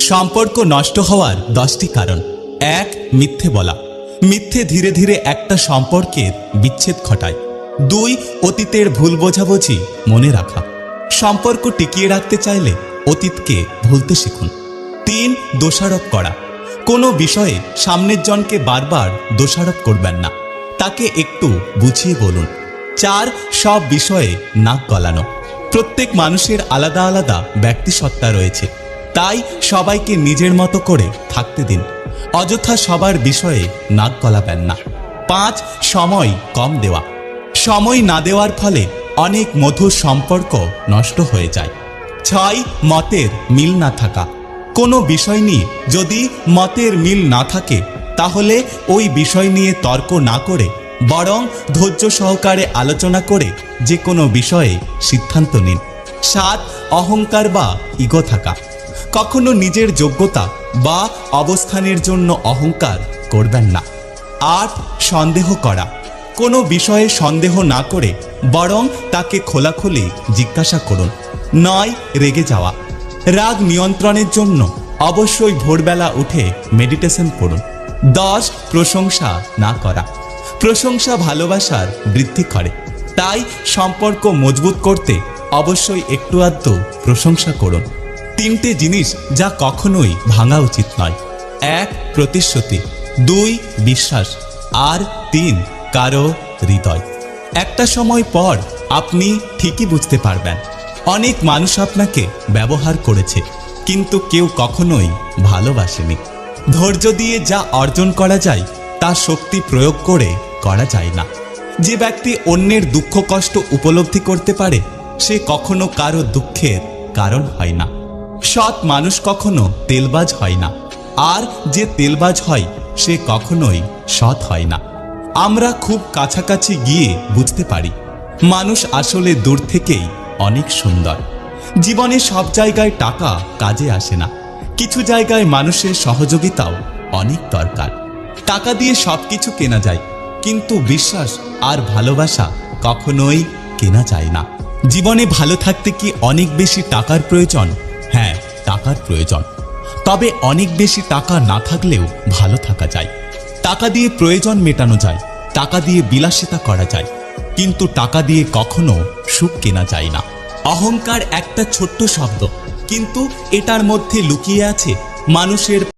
সম্পর্ক নষ্ট হওয়ার দশটি কারণ। এক, মিথ্যে বলা। মিথ্যে ধীরে ধীরে একটা সম্পর্কের বিচ্ছেদ ঘটায়। দুই, অতীতের ভুল বোঝাবুঝি মনে রাখা। সম্পর্ক টিকিয়ে রাখতে চাইলে অতীতকে ভুলতে শিখুন। তিন, দোষারোপ করা। কোনো বিষয়ে সামনের জনকে বারবার দোষারোপ করবেন না। তাকে একটু বুঝিয়ে বলুন। চার, সব বিষয়ে নাক গলানো। প্রত্যেক মানুষের আলাদা আলাদা ব্যক্তিসত্তা রয়েছে। তাই সবাইকে নিজের মতো করে থাকতে দিন। অযথা সবার বিষয়ে নাক গলাবেন না। পাঁচ, সময় কম দেওয়া। সময় না দেওয়ার ফলে অনেক মধুর সম্পর্ক নষ্ট হয়ে যায়। ছয়, মতের মিল না থাকা। কোনো বিষয় নিয়ে যদি মতের মিল না থাকে, তাহলে ওই বিষয় নিয়ে তর্ক না করে, বরং ধৈর্য সহকারে আলোচনা করে যে কোনো বিষয়ে সিদ্ধান্ত নিন। সাত, অহংকার বা ইগো থাকা। কখনো নিজের যোগ্যতা বা অবস্থানের জন্য অহংকার করবেন না। আট, সন্দেহ করা। কোনো বিষয়ে সন্দেহ না করে বরং তাকে খোলাখুলি জিজ্ঞাসা করুন। নয়, রেগে যাওয়া। রাগ নিয়ন্ত্রণের জন্য অবশ্যই ভোরবেলা উঠে মেডিটেশন করুন। দশ, প্রশংসা না করা। প্রশংসা ভালোবাসার বৃদ্ধি করে। তাই সম্পর্ক মজবুত করতে অবশ্যই একটু আধটু প্রশংসা করুন। তিনটে জিনিস যা কখনোই ভাঙা উচিত নয়। এক, প্রতিশ্রুতি। দুই, বিশ্বাস। আর তিন, কারও হৃদয়। একটা সময় পর আপনি ঠিকই বুঝতে পারবেন। অনেক মানুষ আপনাকে ব্যবহার করেছে, কিন্তু কেউ কখনোই ভালোবাসেনি। ধৈর্য দিয়ে যা অর্জন করা যায়, তা শক্তি প্রয়োগ করে করা যায় না। যে ব্যক্তি অন্যের দুঃখ কষ্ট উপলব্ধি করতে পারে, সে কখনো কারও দুঃখের কারণ হয় না। সৎ মানুষ কখনো তেলবাজ হয় না। আর যে তেলবাজ হয়, সে কখনোই সৎ হয় না। আমরা খুব কাছাকাছি গিয়ে বুঝতে পারি, মানুষ আসলে দূর থেকেই অনেক সুন্দর। জীবনে সব জায়গায় টাকা কাজে আসে না। কিছু জায়গায় মানুষের সহযোগিতাও অনেক দরকার। টাকা দিয়ে সবকিছু কেনা যায়, কিন্তু বিশ্বাস আর ভালোবাসা কখনোই কেনা যায় না। জীবনে ভালো থাকতে কি অনেক বেশি টাকার প্রয়োজন? টাকার প্রয়োজন। তবে অনেক বেশি টাকা না থাকলেও ভালো থাকা যায়। টাকা দিয়ে প্রয়োজন মেটানো যায়, টাকা দিয়ে বিলাসিতা করা যায়। কিন্তু টাকা দিয়ে কখনো সুখ কেনা যায় না। অহংকার একটা ছোট্ট শব্দ, কিন্তু এটার মধ্যে লুকিয়ে আছে মানুষের